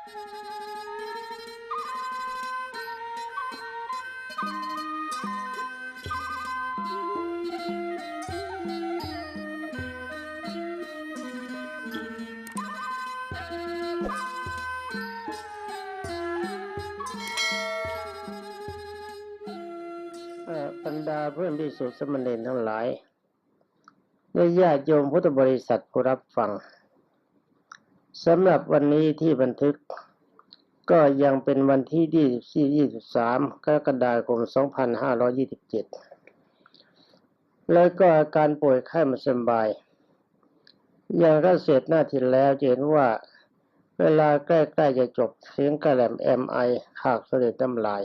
บรรดาเพื่อนพิสุทธิสมณเณรทั้งหลายและญาติโยมพุทธบริษัทผู้รับฟังสำหรับวันนี้ที่บันทึก ก็ยังเป็นวันที่ 24 23 กรกฎาคม 2527 แล้วก็อาการป่วยไข้ไม่สบาย อย่างก็เสร็จหน้าที่แล้วเห็นว่าเวลาใกล้ๆจะจบเสียงกระแหลมแอมไอขากเสด็จน้ำลาย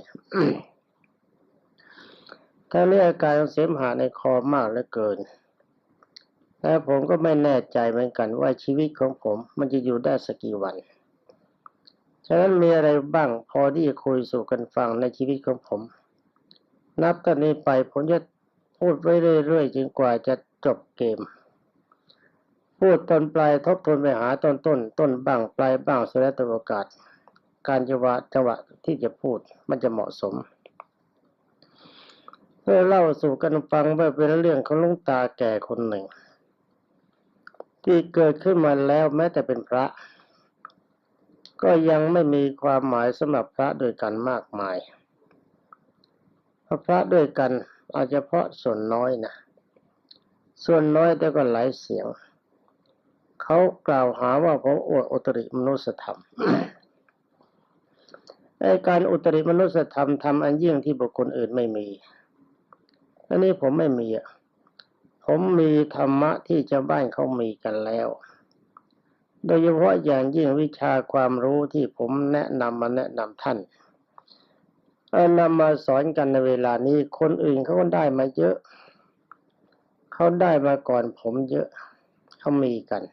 ทั้งนี้อาการเสมหะในคอมากเหลือเกินและผมก็ไม่แน่ใจเหมือนกันว่าชีวิตของผมมันจะอยู่ได้สักกี่วัน ฉะนั้นมีอะไรบ้างพอที่จะคุยสู่กันฟังในชีวิตของผม นับตอนนี้ไปผมจะพูดไว้เรื่อยๆจนกว่าจะจบเกม พูดตอนปลายทบทวนไปหาตอนต้น ต้นบ้างปลายบ้างสุดแล้วแต่โอกาส การจังหวะจังหวะที่จะพูดมันจะเหมาะสมเพื่อเล่าสู่กันฟังว่าเป็นเรื่องของลุงตาแก่คนหนึ่ง ที่เกิดขึ้นมาแล้วแม้แต่เป็นพระ ก็ยังไม่มีความหมายสำหรับพระด้วยกันมากมายพระพระด้วยกันอาจจะเพาะส่วนน้อยนะ ส่วนน้อยแต่ก็หลายเสียง เขากล่าวหาว่าผมอวดอุตริมนุสธรรมในการอุตริมนุสธรรมทำอันยิ่งที่บุคคลอื่นไม่มีอันนี้ผมไม่มีอะผมมีธรรมะที่ชาวบ้านเขามีกันแล้ว โดยเฉพาะอย่างยิ่งวิชาความรู้ที่ผมแนะนำมาแนะนำท่านเอานำมาสอนกันในเวลานี้คนอื่นเขาก็ได้มาเยอะ เขาได้มาก่อนผมเยอะเขามีกัน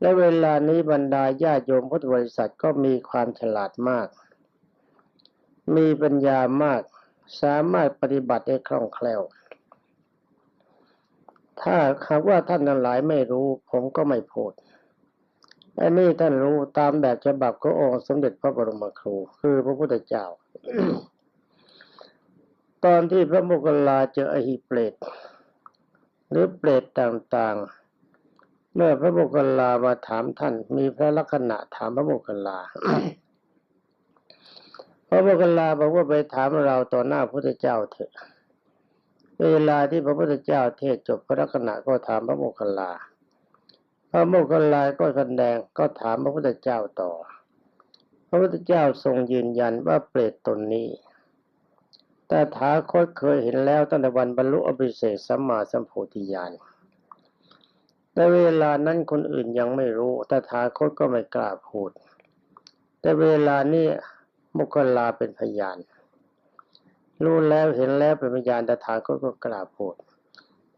และเวลานี้บรรดาญาโยมพุทธบริษัทก็มีความฉลาดมาก มีปัญญามาก สามารถปฏิบัติได้คล่องแคล่ว ถ้าหากว่าท่านทั้งหลายไม่รู้ ผมก็ไม่พูด อันนี้ท่านรู้ตามแบบฉบับขององค์สมเด็จพระบรมครู คือพระพุทธเจ้า ตอนที่พระโมคคัลลาเจออหิเปรตหรือเปรตต่างๆ เมื่อพระโมคคัลลามาถามท่าน มีพระลักษณะถามพระโมคคัลลาพระโมคคัลลาบอกว่าไปถามเราต่อหน้าพระพุทธเจ้าเถอะ เวลาที่พระพุทธเจ้าเทศจบพระลักษณะก็ถามพระโมคคัลลา พระโมคคัลลาก็แสดงก็ถามพระพุทธเจ้าต่อ พระพุทธเจ้าทรงยืนยันว่าเปรตตนนี้ แต่ถาคตเคยเห็นแล้วตั้งแต่วันบรรลุอภิเศษสัมมาสัมโพธิญาณแต่เวลานั้นคนอื่นยังไม่รู้แต่ถาคตก็ไม่กล้าพูด แต่เวลานี้มุคลาเป็นพยาน รู้แล้วเห็นแล้วเป็นพยานแต่ถาคตก็กล้าพูด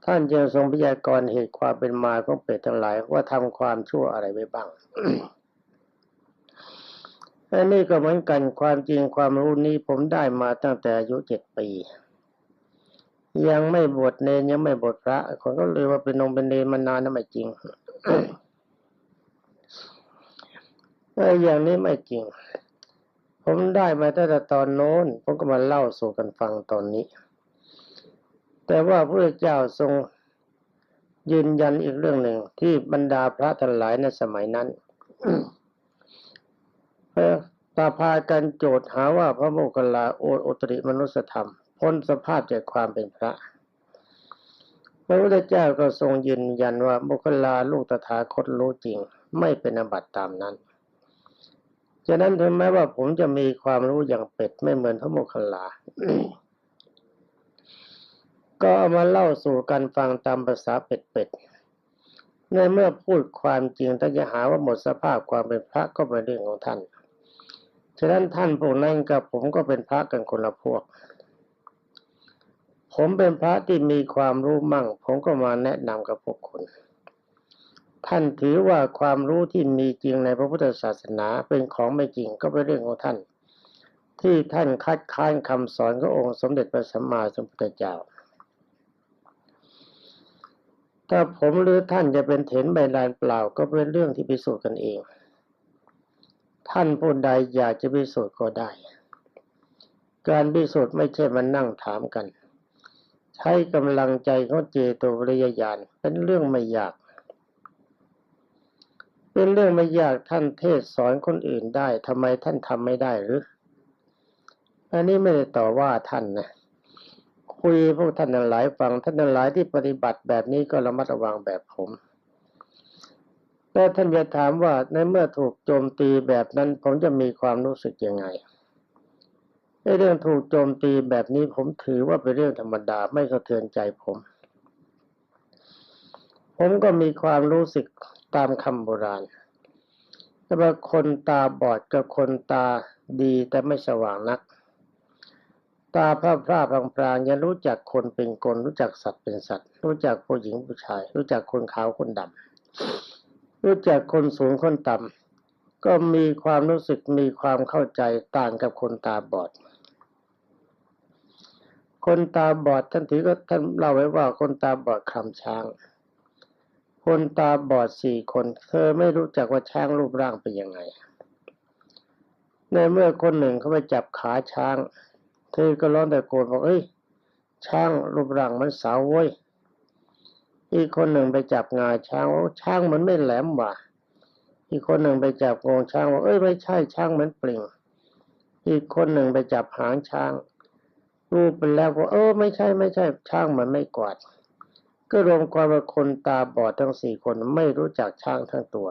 ท่านจึงทรงพยากรณ์เหตุความเป็นมาของเปรตทั้งหลายว่าทำความชั่วอะไรไว้บ้างอันนี้ก็เหมือนกันความจริงความรู้นี้ผมได้มาตั้งแต่อายุเจ็ดปี ยังไม่บวชเนนยังไม่บวชพระคนก็เลยว่าเป็นนงเป็นเนนมานานนั่นไม่จริงเอออย่างนี้ไม่จริง ผมได้มาตั้งแต่ตอนโน้นผมก็มาเล่าสู่กันฟังตอนนี้ แต่ว่าพระเจ้าทรงยืนยันอีกเรื่องหนึ่งที่บรรดาพระทั้งหลายในสมัยนั้นเตาพากันโจทย์หาว่าพระโมคคัลลาโอดอตริมนุสธรรม พ้นสภาพจากความเป็นพระ พระพุทธเจ้าก็ทรงยืนยันว่าโมคคัลลาลูกตถาคตรู้จริง ไม่เป็นอบัติตามนั้น ฉะนั้นถึงแม้ว่าผมจะมีความรู้อย่างเป็ดไม่เหมือนพระโมคคัลลา ก็เอามาเล่าสู่กันฟังตามภาษาเป็ดๆในเมื่อพูดความจริงถ้าจะหาว่าหมดสภาพความเป็นพระก็เป็นเรื่องของท่าน ฉะนั้นท่านพวกนั้นกับผมก็เป็นพระกันคนละพวก ผมเป็นพระที่มีความรู้มั่ง ผมก็มาแนะนำกับพวกคุณท่านถือว่าความรู้ที่มีจริงในพระพุทธศาสนาเป็นของไม่จริงก็เป็นเรื่องของท่าน ที่ท่านคัดค้านคำสอนขององค์สมเด็จพระสัมมาสัมพุทธเจ้า ถ้าผมหรือท่านจะเป็นเถนใบลานเปล่า ก็เป็นเรื่องที่พิสูจน์กันเอง ท่านผู้ใดอยากจะพิสูจน์ก็ได้ การพิสูจน์ไม่ใช่มานั่งถามกัน ใช้กำลังใจของเจโตวริยญาณเป็นเรื่องไม่ยาก เป็นเรื่องไม่ยากท่านเทศสอนคนอื่นได้ทำไมท่านทำไม่ได้หรืออันนี้ไม่ได้ต่อว่าท่านนะ คุยพวกท่านหลายฟังท่านหลายที่ปฏิบัติแบบนี้ก็ระมัดระวังแบบผมแล้วท่านจะถามว่าในเมื่อถูกโจมตีแบบนั้น ผมจะมีความรู้สึกยังไงในเรื่องถูกโจมตีแบบนี้ผมถือว่าเป็นเรื่องธรรมดาไม่สะเทือนใจผม ผมก็มีความรู้สึกตามคำโบราณแต่ว่าคนตาบอดกับคนตาดีแต่ไม่สว่างนัก ตาพร่าพร่าพรางพรางยังรู้จักคนเป็นคน รู้จักสัตว์เป็นสัตว์ รู้จักผู้หญิงผู้ชาย รู้จักคนขาวคนดำรู้จักคนสูงคนต่ำก็มีความรู้สึกมีความเข้าใจต่างกับคนตาบอด คนตาบอดท่านถือก็ท่านเล่าไว้ว่าคนตาบอดคำช้าง คนตาบอดสี่คนเธอไม่รู้จักว่าช้างรูปร่างเป็นยังไง ในเมื่อคนหนึ่งเขาไปจับขาช้าง เธอก็ร้องแต่โกรธบอกเอ้ยช้างรูปร่างมันสาวเว้ยอีกคนหนึ่งไปจับงาช้างว่าช้างมันไม่แหลมว่ะอีกคนหนึ่งไปจับงวงช้างว่าเอ้ยไม่ใช่ช้างมันปลิงอีกคนหนึ่งไปจับหางช้างรูปไปแล้วว่าเออไม่ใช่ไม่ใช่ช้างมันไม่กวาด ก็รวมความว่าคนตาบอดทั้งสี่คนไม่รู้จักช้างทั้งตัว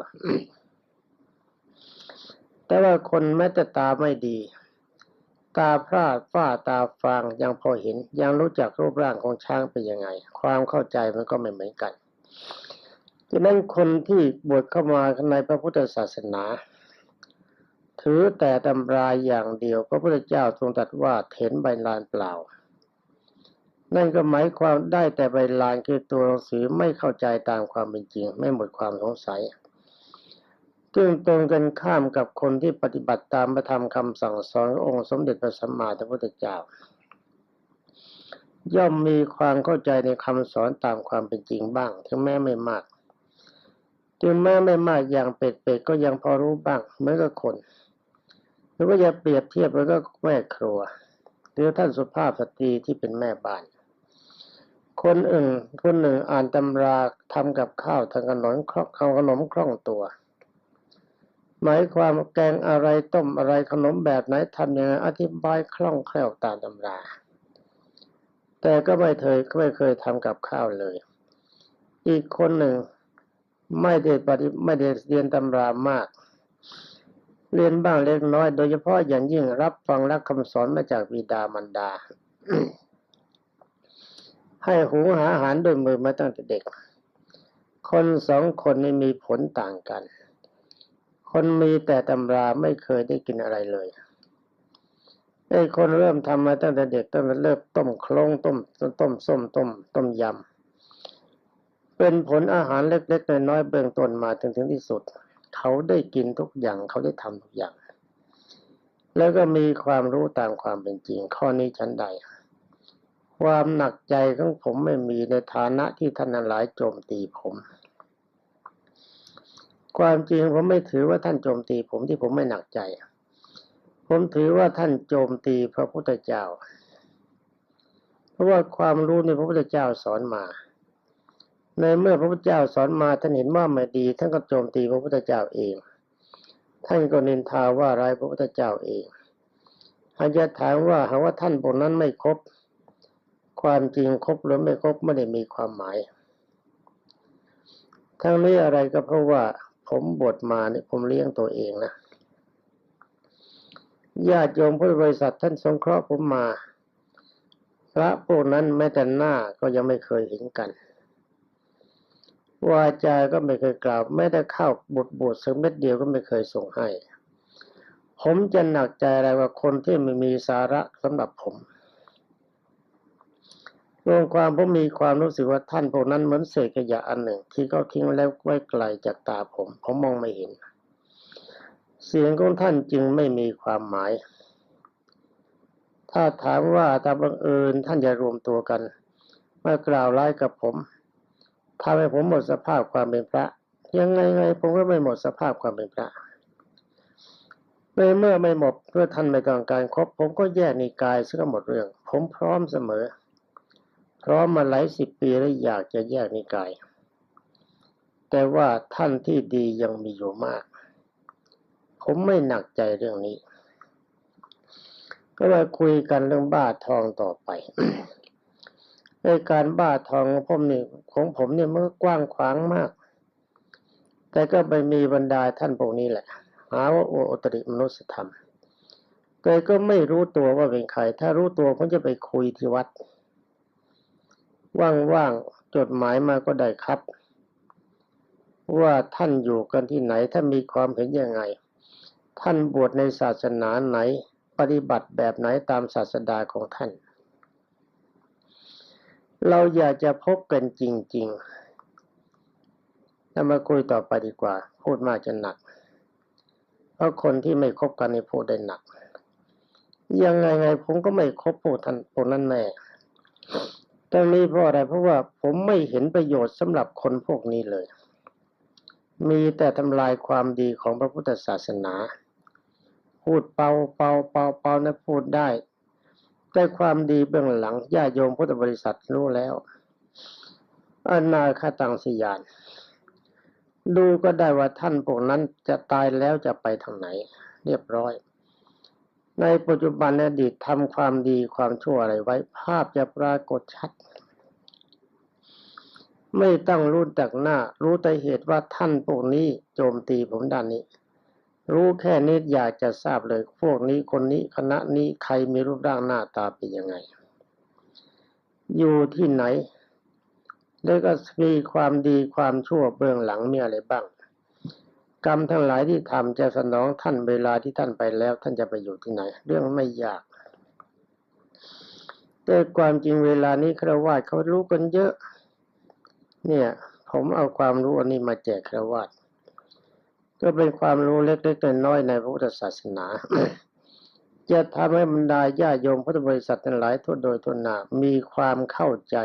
แต่ว่าคนแม้แต่ตาไม่ดี ตาพร่าฝ้าตาฟางยังพอเห็น ยังรู้จักรูปร่างของช้างเป็นยังไง ความเข้าใจมันก็ไม่เหมือนกันดังนั้นคนที่บวชเข้ามาในพระพุทธศาสนา ถือแต่ตำรายอย่างเดียวพระพุทธเจ้าทรงตรัสว่าเถนใบลานเปล่า นั่นก็หมายความได้แต่ใบลานคือตัวหนังสือไม่เข้าใจตามความเป็นจริง ไม่หมดความสงสัย ซึ่งตรงกันข้ามกับคนที่ปฏิบัติตามพระธรรมคำสั่งสอนขององค์สมเด็จพระสัมมาสัมพุทธเจ้า ย่อมมีความเข้าใจในคำสอนตามความเป็นจริงบ้าง ถึงแม้ไม่มาก ถึงแม้ไม่มากอย่างเป็ดๆก็ยังพอรู้บ้างเหมือนกับคน หรือว่าจะเปรียบเทียบแล้วก็แม่ครัวหรือท่านสุภาพสตรีที่เป็นแม่บ้านคนอื่นคนหนึ่งอ่านตำราทำกับข้าวทำขนมคล่องขนมคล่องตัว หมายความแกงอะไรต้มอะไรขนมแบบไหนทำยังไงอธิบายคล่องแคล่วตามตำรา แต่ก็ไม่เคยไม่เคยทำกับข้าวเลย อีกคนหนึ่งไม่ได้ปฏิไม่ได้เรียนตำรามาก เรียนบ้างเล็กน้อย โดยเฉพาะอย่างยิ่งรับฟังและคำสอนมาจากบิดามารดา ให้หูหาอาหารด้วยมือมาตั้งแต่เด็ก คนสองคนนี้มีผลต่างกัน คนมีแต่ตำราไม่เคยได้กินอะไรเลยไอ้คนเริ่มทำมาตั้งแต่เด็กตั้งแต่เริ่มต้มโคลงต้มต้มส้มต้มต้มยำเป็นผลอาหารเล็กๆน้อยๆเบื้องต้นมาถึงถึงที่สุด เขาได้กินทุกอย่างเขาได้ทำทุกอย่าง แล้วก็มีความรู้ตามความเป็นจริง ข้อนี้ฉันใด ความหนักใจของผมไม่มีในฐานะที่ท่านหลายโจมตีผม ความจริงผมไม่ถือว่าท่านโจมตี ผมที่ผมไม่หนักใจ ผมถือว่าท่านโจมตีพระพุทธเจ้า เพราะว่าความรู้ในพระพุทธเจ้าสอนมา ในเมื่อพระพุทธเจ้าสอนมาท่านเห็นว่าไม่ดี ท่านก็โจมตีพระพุทธเจ้าเอง ท่านก็นินทาว่าร้ายพระพุทธเจ้าเองอาจจะถามว่าหากว่าท่านพวกนั้นไม่ครบ ความจริงครบหรือไม่ครบไม่ได้มีความหมาย ทั้งนี้อะไรก็เพราะว่า ผมบวชมาเนี่ยผมเลี้ยงตัวเองนะญาติโยมพุทธบริษัทท่านสงเคราะห์ผมมา พระพวกนั้นแม้แต่หน้าก็ยังไม่เคยเห็นกันวาจาก็ไม่เคยกล่าวแม้แต่ข้าวบทบทสักเม็ดเดียวก็ไม่เคยส่งให้ ผมจะหนักใจอะไรว่าคนที่ไม่มีสาระสำหรับผม รวมความผมมีความรู้สึกว่าท่านพวกนั้นเหมือนเศษขยะอันหนึ่ง ที่เขาทิ้งแล้วไว้ไกลจากตาผมผมมองไม่เห็น เสียงของท่านจึงไม่มีความหมาย ถ้าถามว่าถ้าบังเอิญท่านจะรวมตัวกันมากล่าวร้ายกับผมทำให้ผมหมดสภาพความเป็นพระ ยังไงไงผมก็ไม่หมดสภาพความเป็นพระในเมื่อไม่หมดเพื่อท่านไม่ต้องการครบผมก็แยกนิกายซะก็หมดเรื่อง ผมพร้อมเสมอ พร้อมาหลายสิบปีแล้วอยากจะแยกนิกาย แต่ว่าท่านที่ดียังมีอยู่มาก ผมไม่หนักใจเรื่องนี้ ก็เลยคุยกันเรื่องบ้าทองต่อไปในการบ้าทองของผมนี่ของผมเนี่ยมันกว้างขวางมาก แต่ก็ไปมีบรรดาท่านพวกนี้แหละ หาว่าโอโอตริมนุสธรรมแต่ก็ไม่รู้ตัวว่าเป็นใคร ถ้ารู้ตัวผมจะไปคุยที่วัด ว่างๆจดหมายมาก็ได้ครับ ว่าท่านอยู่กันที่ไหนถ้ามีความเห็นยังไง ท่านบวชในศาสนาไหน ปฏิบัติแบบไหนตามศาสดาของท่าน เราอยากจะพบกันจริงๆถ้ามาคุยต่อไปดีกว่า พูดมากจะหนัก เพราะคนที่ไม่คบกันในพูดได้หนัก ยังไงไงผมก็ไม่คบพวกท่านพวกนั้นแน่ ตรงนี้เพราะอะไรเพราะว่าผมไม่เห็นประโยชน์สำหรับคนพวกนี้เลย มีแต่ทำลายความดีของพระพุทธศาสนา พูดเป่าเป่าเป่าเป่านะพูดได้ แต่ความดีเบื้องหลังญาติโยมพุทธบริษัทรู้แล้วอนาคตังสยาน ดูก็ได้ว่าท่านพวกนั้นจะตายแล้วจะไปทางไหน เรียบร้อย ในปัจจุบันในอดีตทำความดีความชั่วอะไรไว้ ภาพจะปรากฏชัด ไม่ต้องรู้จักหน้า รู้แต่เหตุว่าท่านพวกนี้โจมตีผมด้านนี้ รู้แค่นี้อยากจะทราบเลย พวกนี้คนนี้คณะนี้ใครมีรูปร่างหน้าตาเป็นยังไง อยู่ที่ไหน แล้วก็มีความดีความชั่วเบื้องหลังมีอะไรบ้าง กรรมทั้งหลายที่ทำจะสนองท่านเวลาที่ท่านไปแล้ว ท่านจะไปอยู่ที่ไหน เรื่องไม่ยากแต่ความจริงเวลานี้ครวาสเขารู้กันเยอะ เนี่ย ผมเอาความรู้อันนี้มาแจกครวาสก็เป็นความรู้เล็กๆน้อยๆในพระพุทธศาสนา จะทำให้บรรดาญาโยมพุทธบริษัททั้งหลายทั่วโดยทั่วหน้ามีความเข้าใจ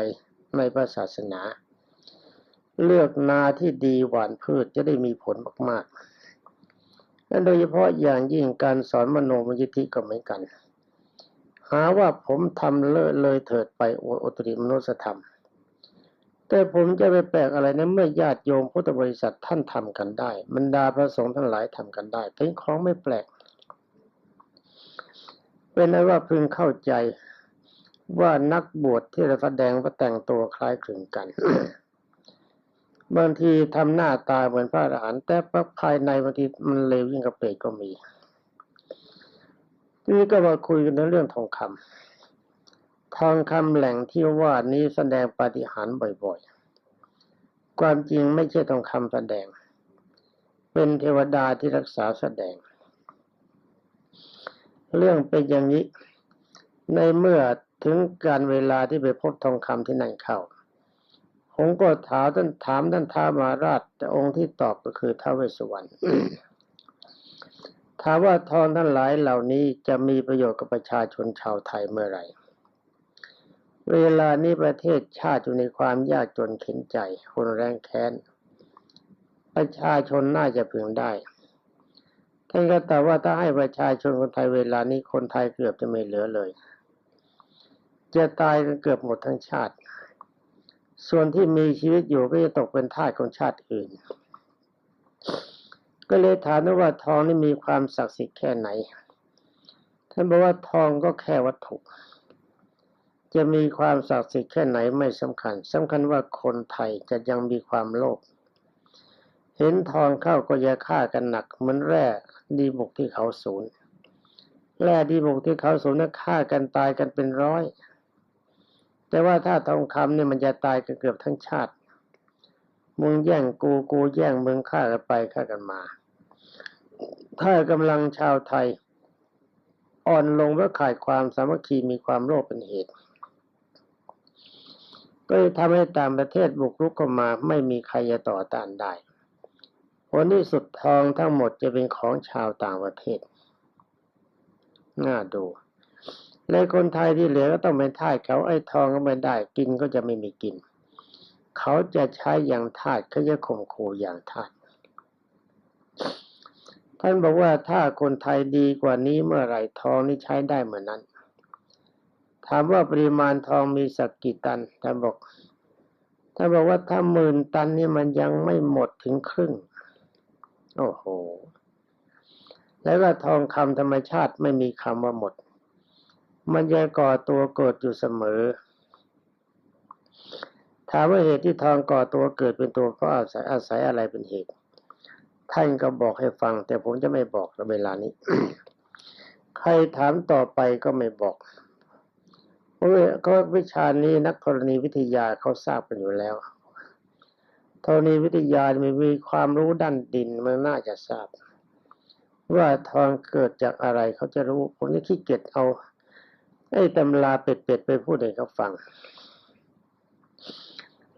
ในพระศาสนา เลือกนาที่ดีหวานพืชจะได้มีผลมากๆและโดยเฉพาะอย่างยิ่งการสอนมโนมยิทธิก็เหมือนกัน หาว่าผมทำเลอะเลยเถิดไปโอตริมนุสธรรม แต่ผมจะไปแปลกอะไรนะเมื่อญาติโยมพุทธบริษัทท่านทำกันได้บรรดาพระสงฆ์ทั้งหลายทำกันได้เป็นของไม่แปลก เป็นนั้นว่าพึงเข้าใจว่านักบวชที่เราแสดงว่าแต่งตัวคล้ายคลึงกัน บางทีทำหน้าตาเหมือนพระอรหันต์แต่ภายในบางทีมันเลวยิ่งกับเปรตก็มีทีนี้ก็มาคุยกันในเรื่องทองคำทองคำแหล่งที่ว่านี้แสดงปาฏิหาริย์บ่อยๆ ความจริงไม่ใช่ทองคำแสดง เป็นเทวดาที่รักษาแสดง เรื่องเป็นอย่างนี้ ในเมื่อถึงการเวลาที่ไปพบทองคำที่นั่นเข้า ผมก็ถามท่านถามท่านท้ามาราช แต่องค์ที่ตอบก็คือท้าวเวสสุวรรณถามว่าทองทั้งหลายเหล่านี้จะมีประโยชน์กับประชาชนชาวไทยเมื่อไหร่ เวลานี้ประเทศชาติอยู่ในความยากจนเข็นใจ คนแรงแค้น ประชาชนน่าจะพึงได้ท่านก็ตอบว่าถ้าให้ประชาชนคนไทยเวลานี้คนไทยเกือบจะไม่เหลือเลย จะตายกันเกือบหมดทั้งชาติ ส่วนที่มีชีวิตอยู่ก็จะตกเป็นทาสของชาติอื่น ก็เลยถามว่าทองนี่มีความศักดิ์สิทธิ์แค่ไหน ท่านบอกว่าทองก็แค่วัตถุ จะมีความศักดิ์สิทธิ์แค่ไหนไม่สำคัญสำคัญว่าคนไทยจะยังมีความโลภ เห็นทองเข้าก็จะฆ่ากันหนักเหมือนแร่ดีบุกที่เขาศูนย์แร่ดีบุกที่เขาศูนย์นั้นฆ่ากันตายกันเป็นร้อย แต่ว่าถ้าทองคำเนี่ยมันจะตายกันเกือบทั้งชาติ มึงแย่งกูกูแย่งมึงฆ่ากันไปฆ่ากันมา ถ้ากำลังชาวไทย อ่อนลงเพราะขาดความสามัคคีมีความโลภเป็นเหตุ ก็จะทำให้ต่างประเทศบุกรุกเข้ามาไม่มีใครจะต่อต้านได้ผลที่สุดทองทั้งหมดจะเป็นของชาวต่างประเทศ น่าดู และคนไทยที่เหลือก็ต้องเป็นทาสเขาไอ้ทองก็ไม่ได้ กินก็จะไม่มีกิน เขาจะใช้อย่างทาสเขาจะข่มขู่อย่างทาสทท่านบอกว่าถ้าคนไทยดีกว่านี้เมื่อไหร่ทองนี่ใช้ได้เหมือนนั้น ถามว่าปริมาณทองมีสักกี่ตันท่านบอกท่านบอกว่าถ้าหมื่นตันนี่มันยังไม่หมดถึงครึ่ง โอ้โห แล้วก็ทองคำธรรมชาติไม่มีคำว่าหมด มันยังก่อตัวเกิดอยู่เสมอ ถามว่าเหตุที่ทองก่อตัวเกิดเป็นตัวเพราะอาศัยอาศัยอะไรเป็นเหตุ ท่านก็บอกให้ฟัง แต่ผมจะไม่บอกในเวลานี้ ใครถามต่อไปก็ไม่บอกเพราะว่าก็วิชานี้นักธรณีวิทยาเขาทราบกันอยู่แล้วธรณีวิทยามีมีความรู้ด้านดินมันน่าจะทราบ ว่าทองเกิดจากอะไรเขาจะรู้ผมจะขี้เกียจเอา ไอ้ตำราเป็ดๆไปพูดให้เขาฟัง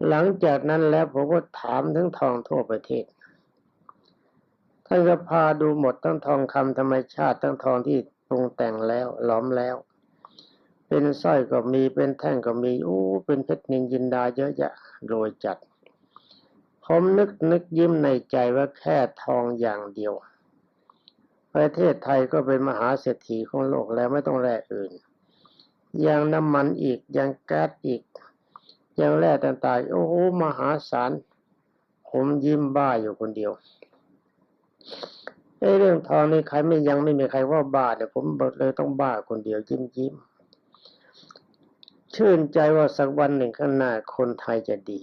หลังจากนั้นแล้วผมก็ถามทั้งทองทั่วประเทศ ท่านก็พาดูหมดทั้งทองคำธรรมชาติทั้งทองที่ปรุงแต่งแล้วล้อมแล้ว เป็นสร้อยก็มีเป็นแท่งก็มีอู้เป็นเพชรนินจินดาเยอะแยะโรยจัด ผมนึกนึกยิ้มในใจว่าแค่ทองอย่างเดียว ประเทศไทยก็เป็นมหาเศรษฐีของโลกแล้วไม่ต้องแร่อื่น ย่างน้ำมันอีกอย่างแก๊สอีกอย่างแร่ต่างๆ โอ้โห มหาศาล ผมยิ้มบ้าอยู่คนเดียวไอ้เรื่องทองนี่ใครไม่ยังไม่มีใครว่าบ้าเนี่ยผมเลยต้องบ้าคนเดียวยิ้มยิ้มชื่นใจว่าสักวันหนึ่งข้างหน้าคนไทยจะดี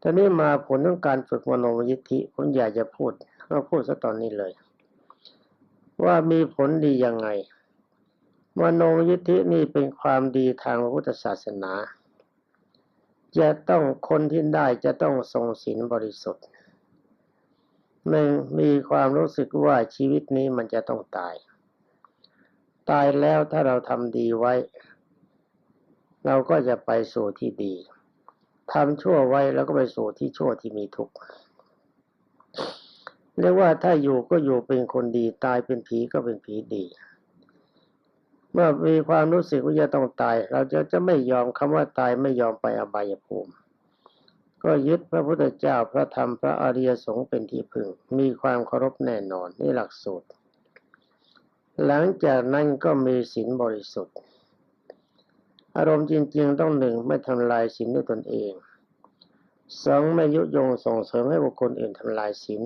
ตอนนี้มาผลของการฝึกมโนมยิทธิผมอยากจะพูดก็พูดซะตอนนี้เลย ว่ามีผลดียังไง มโนยิทธินี่เป็นความดีทางพุทธศาสนา จะต้องคนที่ได้จะต้องทรงศีลบริสุทธิ์หนึ่งมีความรู้สึกว่าชีวิตนี้มันจะต้องตาย ตายแล้วถ้าเราทำดีไว้ เราก็จะไปสู่ที่ดีทำชั่วไว้แล้วก็ไปสู่ที่ชั่วที่มีทุกข์เรียกว่าถ้าอยู่ก็อยู่เป็นคนดีตายเป็นผีก็เป็นผีดี เมื่อมีความรู้สึกว่าจะต้องตาย เราจะจะไม่ยอมคำว่าตายไม่ยอมไปอบายภูมิ ก็ยึดพระพุทธเจ้าพระธรรมพระอริยสงฆ์เป็นที่พึ่ง มีความเคารพแน่นอนนี่หลักสูตร หลังจากนั้นก็มีศีลบริสุทธิ์ อารมณ์จริง ๆ ต้องหนึ่งไม่ทำลายศีลด้วยตนเองสองไม่ยุยงส่งเสริมให้บุคคลอื่นทำลายศีล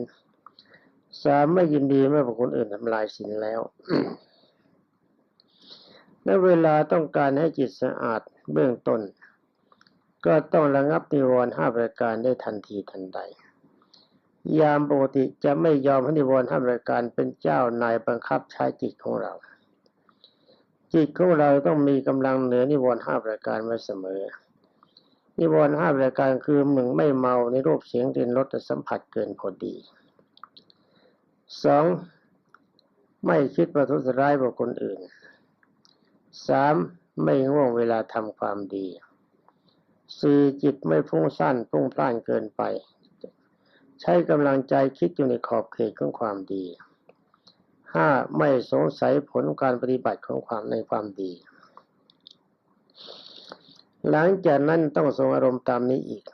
สามไม่ยินดีเมื่อบุคคลอื่นทำลายศีลแล้ว และเวลาต้องการให้จิตสะอาดเบื้องต้น ก็ต้องระงับนิวรณ์ห้าประการได้ทันทีทันใด ยามปกติจะไม่ยอมให้นิวรณ์ห้าประการเป็นเจ้านายบังคับใช้จิตของเรา จิตของเราต้องมีกำลังเหนือนิวรณ์ห้าประการไว้เสมอ นิวรณ์ห้าประการคือหนึ่งไม่เมาในรูปเสียงกลิ่นรสสัมผัสเกินพอดีสองไม่คิดประทุษร้ายบุคคลอื่น สามไม่ง่วงเวลาทำความดีสี่จิตไม่ฟุ้งซ่านฟุ้งพล่านเกินไป ใช้กำลังใจคิดอยู่ในขอบเขตของความดีห้าไม่สงสัยผลการปฏิบัติของความในความดี หลังจากนั้นต้องทรงอารมณ์ตามนี้อีก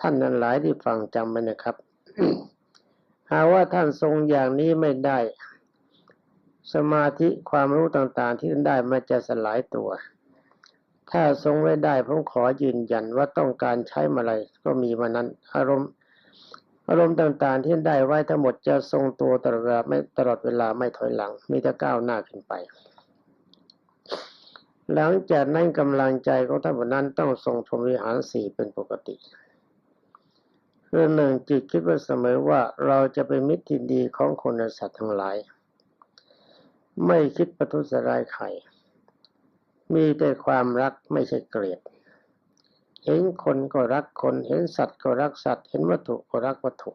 ท่านนั้นหลายที่ฟังจำไว้นะครับหาว่าท่านทรงอย่างนี้ไม่ได้ สมาธิความรู้ต่างๆ ที่ท่านได้มันจะสลายตัว ถ้าทรงไม่ได้ผมขอยืนยันว่าต้องการใช้มาอะไรก็มีมานั้น อารมณ์ อารมณ์ต่างๆ ที่ได้ไว้ทั้งหมดจะทรงตัวตลอดเวลาไม่ตลอดเวลาไม่ถอยหลัง มีแต่ก้าวหน้าขึ้นไป หลังจากนั้นกำลังใจของท่านนั้นต้องทรงพรหมวิหารสี่เป็นปกติคืองหนึ่งจิตคิดว่าเสมอว่าเราจะเป็นมิตรที่ดีของคนและสัตว์ทั้งหลาย ไม่คิดประทุษร้ายใคร มีแต่ความรักไม่ใช่เกลียด เห็นคนก็รักคน เห็นสัตว์ก็รักสัตว์ เห็นวัตถุก็รักวัตถุ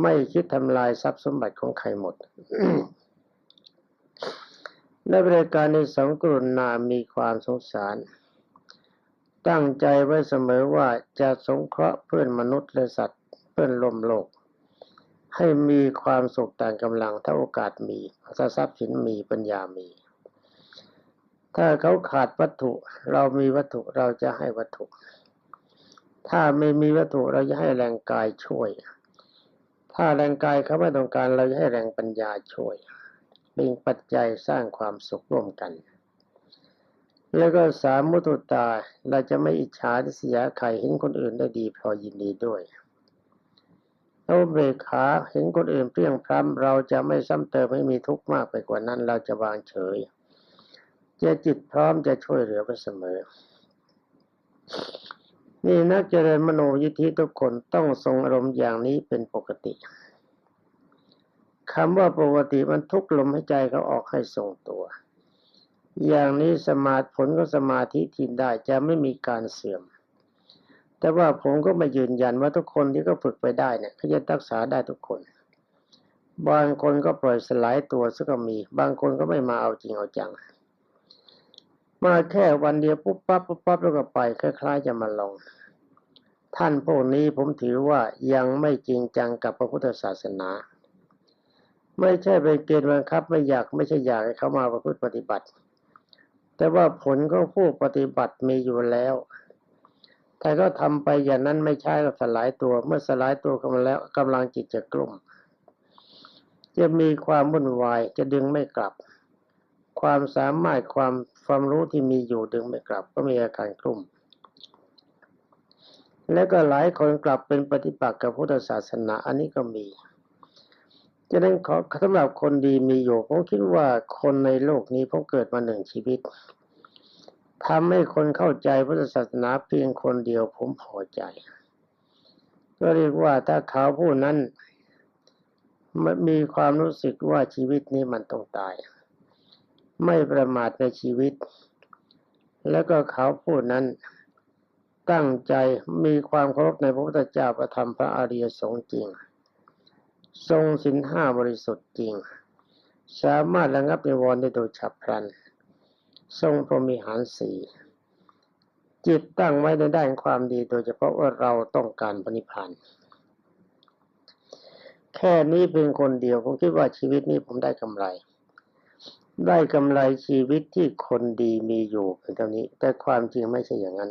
ไม่คิดทำลายทรัพย์สมบัติของใครหมดในบริการในสองกรุณามีความสงสาร ตั้งใจไว้เสมอว่าจะสงเคราะห์เพื่อนมนุษย์และสัตว์ เพื่อนลมโลก ให้มีความสุขต่างกำลังถ้าโอกาสมีถ้าทรัพย์สินมีปัญญามี ถ้าเขาขาดวัตถุ เรามีวัตถุเราจะให้วัตถุ ถ้าไม่มีวัตถุเราจะให้แรงกายช่วย ถ้าแรงกายเขาไม่ต้องการเราจะให้แรงปัญญาช่วยเป็นปัจจัยสร้างความสุขร่วมกัน แล้วก็สามมุตุตาเราจะไม่อิจฉาทิษยใครเห็นคนอื่นได้ดีพอยินดีด้วย เราเบกขาเห็นคนอื่นเปรี้ยงพร้ำเราจะไม่ซ้ำเติมให้มีทุกข์มากไปกว่านั้น เราจะวางเฉยจะจิตพร้อมจะช่วยเหลือไปเสมอ นี่นักเจริญมโนยิทธิทุกคนต้องทรงอารมณ์อย่างนี้เป็นปกติคำว่าปกติมันทุกลมให้ใจเขาออกให้ทรงตัว อย่างนี้สมาธิผลของสมาธิที่ได้จะไม่มีการเสื่อม แต่ว่าผมก็ไม่ยืนยันว่าทุกคนที่ก็ฝึกไปได้เนี่ยเขาจะรักษาได้ทุกคน บางคนก็ปล่อยสลายตัวซะก็มี บางคนก็ไม่มาเอาจริงเอาจัง มาแค่วันเดียวปุ๊บปั๊บปุ๊บปั๊บแล้วก็ไปคล้ายๆ จะมาลองท่านพวกนี้ผมถือว่ายังไม่จริงจังกับพระพุทธศาสนา ไม่ใช่เป็นเกณฑ์บังคับไม่อยากไม่ใช่อยากให้เขามาประพฤติปฏิบัติ แต่ว่าผลของผู้ปฏิบัติมีอยู่แล้ว แต่ก็ทำไปอย่างนั้นไม่ใช่ก็สลายตัว เมื่อสลายตัวกันมาแล้วกำลังจิตจะกลุ่ม จะมีความวุ่นวายจะดึงไม่กลับ ความสามารถความความรู้ที่มีอยู่ดึงไม่กลับ ก็มีอาการกลุ่ม และก็หลายคนกลับเป็นปฏิปักษ์กับพุทธศาสนาอันนี้ก็มีฉะนั้นขอสำหรับคนดีมีอยู่ผมคิดว่าคนในโลกนี้ผมเกิดมาหนึ่งชีวิต ทำให้คนเข้าใจพุทธศาสนาเพียงคนเดียวผมพอใจ ก็เรียกว่าถ้าเขาผู้นั้นมีความรู้สึกว่าชีวิตนี้มันต้องตาย ไม่ประมาทในชีวิต แล้วก็เขาผู้นั้นตั้งใจมีความเคารพในพระพุทธเจ้าประธรรมพระอริยสงฆ์จริง ทรงสินห้าบริสุทธิ์จริง สามารถระงับนิวรณ์ได้โดยฉับพลัน ทรงพรหมิหารสีจิตตั้งไว้ในด้านความดีโดยเฉพาะว่าเราต้องการปณิพานธ์แค่นี้เป็นคนเดียวผมคิดว่าชีวิตนี้ผมได้กำไร ได้กำไรชีวิตที่คนดีมีอยู่เป็นเท่านี้ แต่ความจริงไม่ใช่อย่างนั้น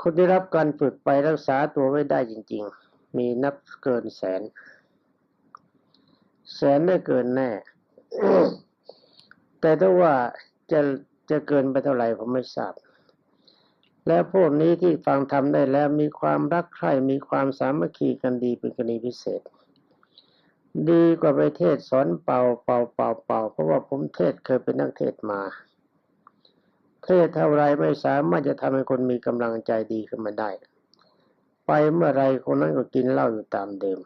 คนได้รับการฝึกไปรักษาตัวไว้ได้จริง ๆ มีนับเกินแสน แสนได้เกินแน่ แต่ถ้าว่าจะจะเกินไปเท่าไหร่ผมไม่ทราบ และพวกนี้ที่ฟังทำได้แล้วมีความรักใคร่มีความสามัคคีกันดีเป็นกรณีพิเศษ ดีกว่าไปเทศสอนเป่าเป่าเป่าเป่าเพราะว่าผมเทศเคยเป็นนักเทศมาเทศเท่าไรไม่สามารถจะทำให้คนมีกำลังใจดีขึ้นมาได้ ไปเมื่อไรคนนั้นก็กินเหล้าอยู่ตามเดิม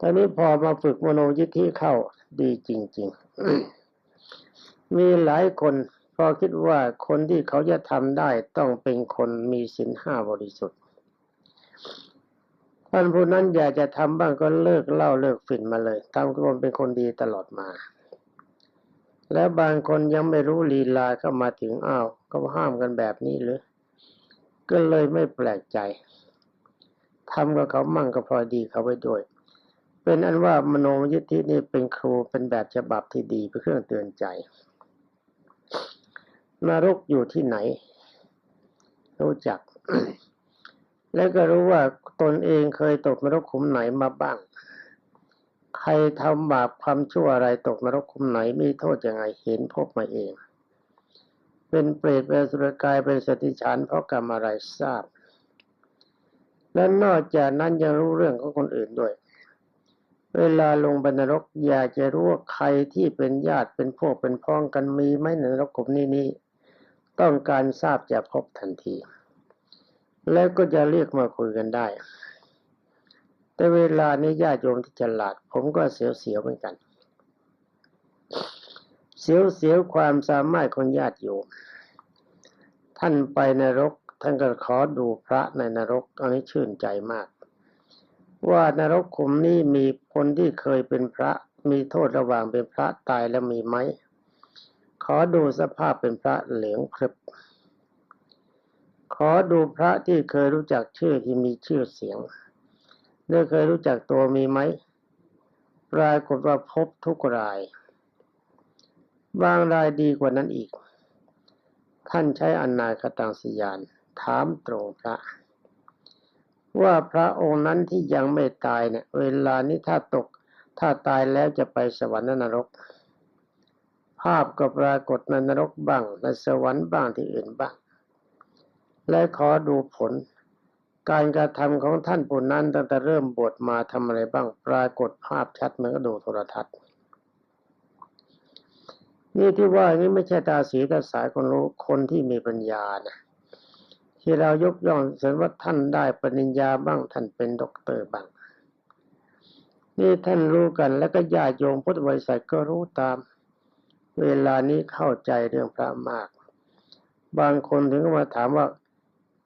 ตอนนี้พอมาฝึกมโนยิทธิเข้า ดีจริง ๆ มีหลายคนพอคิดว่าคนที่เขาจะทำได้ต้องเป็นคนมีศีลห้าบริสุทธิ์ท่านผู้นั้นอยากจะทำบ้างก็เลิกเล่าเลิกฝิ่นมาเลยทำคนเป็นคนดีตลอดมา แล้วบางคนยังไม่รู้ลีลาเข้ามาถึงอ้าวก็ห้ามกันแบบนี้หรือก็เลยไม่แปลกใจทำกับเขามั่งก็พอดีเขาไว้ด้วย เป็นอันว่ามโนยิทธินี่เป็นครูเป็นแบบฉบับที่ดีเป็นเครื่องเตือนใจนรกอยู่ที่ไหน รู้จัก แล้วก็รู้ว่าตนเองเคยตกนรกขุมไหนมาบ้าง ใครทำบาปความชั่วอะไรตกนรกขุมไหนมีโทษยังไงเห็นพบมาเอง เป็นเปรตเป็นสุรกายเป็นสติฉันเพราะกรรมอะไรทราบ และนอกจากนั้นยังรู้เรื่องของคนอื่นด้วย เวลาลงบรรนรกอยากจะรู้ว่าใครที่เป็นญาติเป็นพวกเป็นพ้องกันมีไหมในนรกขุมนี้นี้ต้องการทราบจะพบทันที แล้วก็จะเรียกมาคุยกันได้ แต่เวลานี้ญาติโยมที่ฉลาด ผมก็เสียวๆเหมือนกัน เสียวๆความสามารถของญาติโยมท่านไปนรก ท่านก็ขอดูพระในนรกอันนี้ชื่นใจมาก ว่านรกขุมนี้มีคนที่เคยเป็นพระ มีโทษระหว่างเป็นพระตายแล้วมีไหม ขอดูสภาพเป็นพระเหลืองพรึบขอดูพระที่เคยรู้จักชื่อที่มีชื่อเสียงได้เคยรู้จักตัวมีไหมปรากฏว่าพบทุกราย บางรายดีกว่านั้นอีก ท่านใช้อนนาคตังสยาน ถามตรงพระ ว่าพระองค์นั้นที่ยังไม่ตายเนี่ย เวลานี้ถ้าตก ถ้าตายแล้วจะไปสวรรค์นรก ภาพก็ปรากฏในนรกบ้างในสวรรค์บ้างที่อื่นบ้าง และขอดูผล การกระทำของท่านผู้นั้นตั้งแต่เริ่มบวชมาทำอะไรบ้าง ปรากฏภาพชัดเหมือนกับดูโทรทัศน์นี่ที่ว่านี้ไม่ใช่ตาสีตาสายคนรู้คนที่มีปัญญานะ ที่เรายกย่องเสนว่าท่านได้ปริญญาบ้างท่านเป็นด็อกเตอร์บ้าง นี่ท่านรู้กันแล้วก็ญาติโยมพุทธบริษัทก็รู้ตาม เวลานี้เข้าใจเรื่องพระมาก บางคนถึงก็มาถามว่า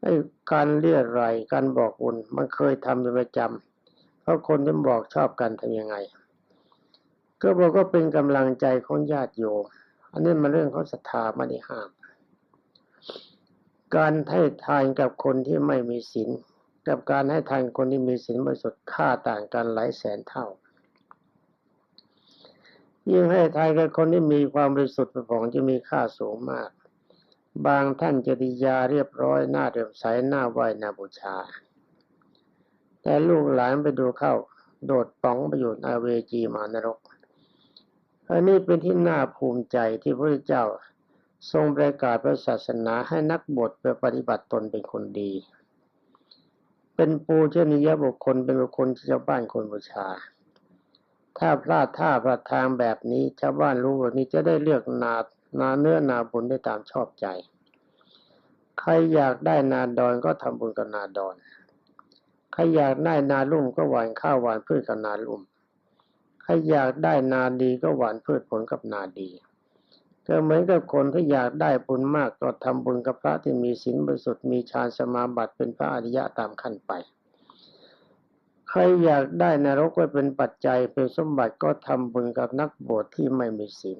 ไอ้การเรียรายการบอกบุญมันเคยทำเป็นประจำเพราะคนที่บอกชอบกันทำยังไง ก็บอกก็เป็นกำลังใจของญาติโยม อันนี้มันเรื่องของศรัทธาไม่ได้ห้าม การให้ทานกับคนที่ไม่มีศีลกับการให้ทานคนที่มีศีลบริสุทธิ์ค่าต่างกันหลายแสนเท่า ยิ่งให้ทานกับคนที่มีความบริสุทธิ์เป็นของจะมีค่าสูงมาก บางท่านจริยาเรียบร้อยหน้าเรียบใสหน้าไหวหน้าบูชา แต่ลูกหลานไปดูเข้า โดดป๋องไปอยู่อาเวจีมานรกอันนี้เป็นที่น่าภูมิใจที่พระเจ้า ทรงประกาศพระศาสนาให้นักบวชไปปฏิบัติตนเป็นคนดี เป็นปูชนียบุคคลเป็นบุคคลที่ชาวบ้านคนบูชา ถ้าพลาดท่าพลาดทางแบบนี้ชาวบ้านรู้ว่านี้จะได้เลือกนานาเนื้อนาบุญได้ตามชอบใจ ใครอยากได้นาดอนก็ทำบุญกับนาดอน ใครอยากได้นาลุ่มก็หวานข้าวหวานพืชกับนาลุ่ม ใครอยากได้นาดีก็หวานพืชผลกับนาดี ก็เหมือนกับคนที่อยากได้บุญมากก็ทำบุญกับพระที่มีศีลบริสุทธิ์มีฌานสมาบัติเป็นพระอริยะตามขั้นไป ใครอยากได้นรกไว้เป็นปัจจัยเป็นสมบัติก็ทำบุญกับนักบวชที่ไม่มีศีล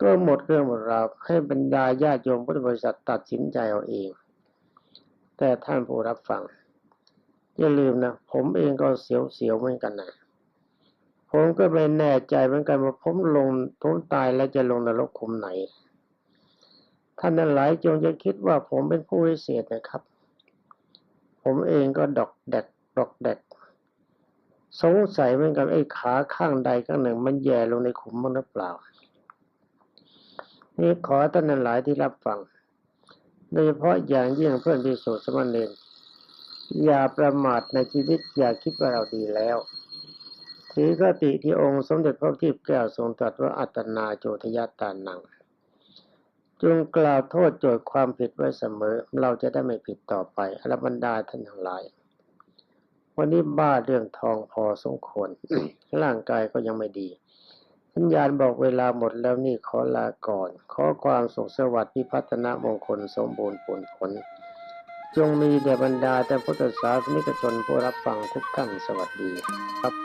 ก็หมดเรื่องหมดราวให้บรรดาญาติโยมพุทธบริษัทตัดสินใจเอาเอง แต่ท่านผู้รับฟังอย่าลืมนะ ผมเองก็เสียวๆเหมือนกันนะ ผมก็ไม่แน่ใจเหมือนกันว่าผมลงผมตายแล้วจะลงนรกขุมไหน ท่านนั้นหลายจงจะคิดว่าผมเป็นผู้วิเศษนะครับ ผมเองก็ดอกแดกดอกแดกสงสัยเหมือนกันไอ้ขาข้างใดข้างหนึ่ง มันแย่ลงในขุมมันหรือเปล่า นี่ขอท่านนั้นหลายที่รับฟังโดยเฉพาะอย่างยิ่งเพื่อนพิสูจน์สมณเณรอย่าประมาทในชีวิตอย่าคิดว่าเราดีแล้ว ถือกติที่องค์สมเด็จพระทิพย์แก้วทรงตรัสว่าอัตนาโจทยตานังจงกล่าวโทษโจทย์ความผิดไว้เสมอ เราจะได้ไม่ผิดต่อไปอรบรรดาท่านทั้งหลาย วันนี้บ้าเรื่องทองพอสมควรร่างกายก็ยังไม่ดีสัญญาณบอกเวลาหมดแล้วนี่ขอลาก่อน ขอความสุขสวัสดิ์พิพัฒนมงคลสมบูรณ์ผลผล จงมีแด่บรรดาแต่พุทธศาสนิกชนผู้รับฟังทุกท่านสวัสดีครับ